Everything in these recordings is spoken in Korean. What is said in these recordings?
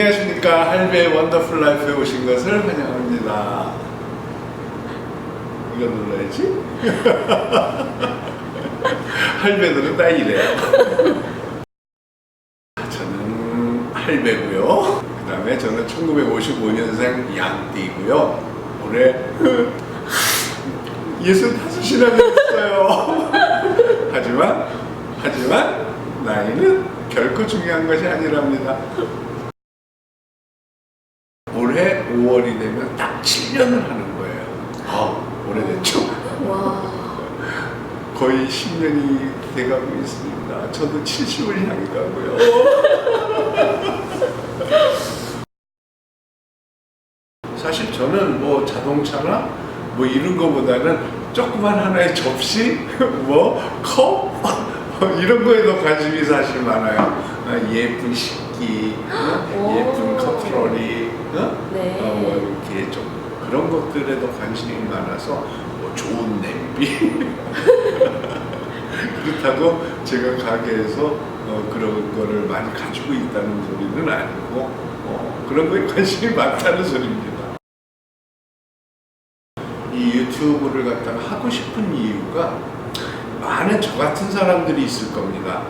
안녕하십니까 할배 원더풀 라이프에 오신 것을 환영합니다. 이거 눌러야지. 할배들은 다 이래요. 저는 할배고요. 그 다음에 저는 1955년생 양띠고요. 올해 65이나 됐어요. 하지만 하지만 나이는 결코 중요한 것이 아니랍니다. 올해 5월이 되면 딱 7년을 하는 거예요. 아, 오래됐죠? 와. 거의 10년이 돼가고 있습니다. 저도 70을 향해 가고요. 사실 저는 뭐 자동차나 뭐 이런 거보다는 조그만 하나의 접시, 뭐 컵, 이런 거에도 관심이 사실 많아요. 아, 예쁜 식 기, 어? 예쁜 어? 네. 어, 뭐 이렇게 좀 그런 것들에도 관심이 많아서 뭐 좋은 냄비 그렇다고 제가 가게에서 어, 그런 거를 많이 가지고 있다는 소리는 아니고 어, 그런 거에 관심이 많다는 소리입니다. 이 유튜브를 갖다가 하고 싶은 이유가 많은 저 같은 사람들이 있을 겁니다.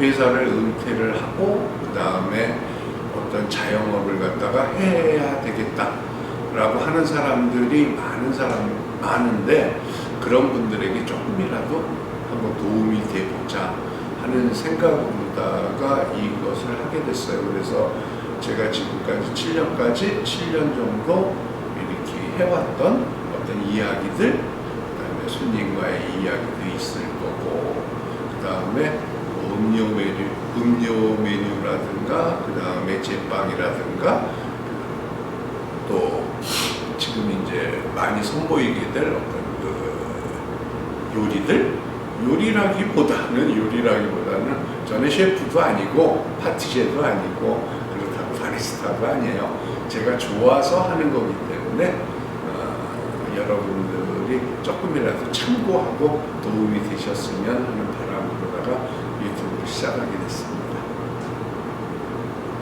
회사를 은퇴를 하고 그 다음에 어떤 자영업을 갖다가 해야 되겠다라고 하는 사람들이 많은 사람 많은데 그런 분들에게 조금이라도 한번 도움이 돼보자 하는 생각으로다가 이것을 하게 됐어요. 그래서 제가 지금까지 7년까지 7년 정도 이렇게 해왔던 어떤 이야기들, 그 다음에 손님과의 이야기도 있을 거고, 그 다음에 뭐 음료 메뉴, 음료 메뉴라든가, 그 다음에 제빵이라든가, 또 지금 이제 많이 선보이게 될 어떤 그 요리들, 요리라기보다는 요리라기보다는 저는 셰프도 아니고 파티셰도 아니고 그렇다고 바리스타도 아니에요. 제가 좋아서 하는 거기 때문에 어, 여러분들이 조금이라도 참고하고 도움이 되셨으면 하는 바람 으로다가 유튜브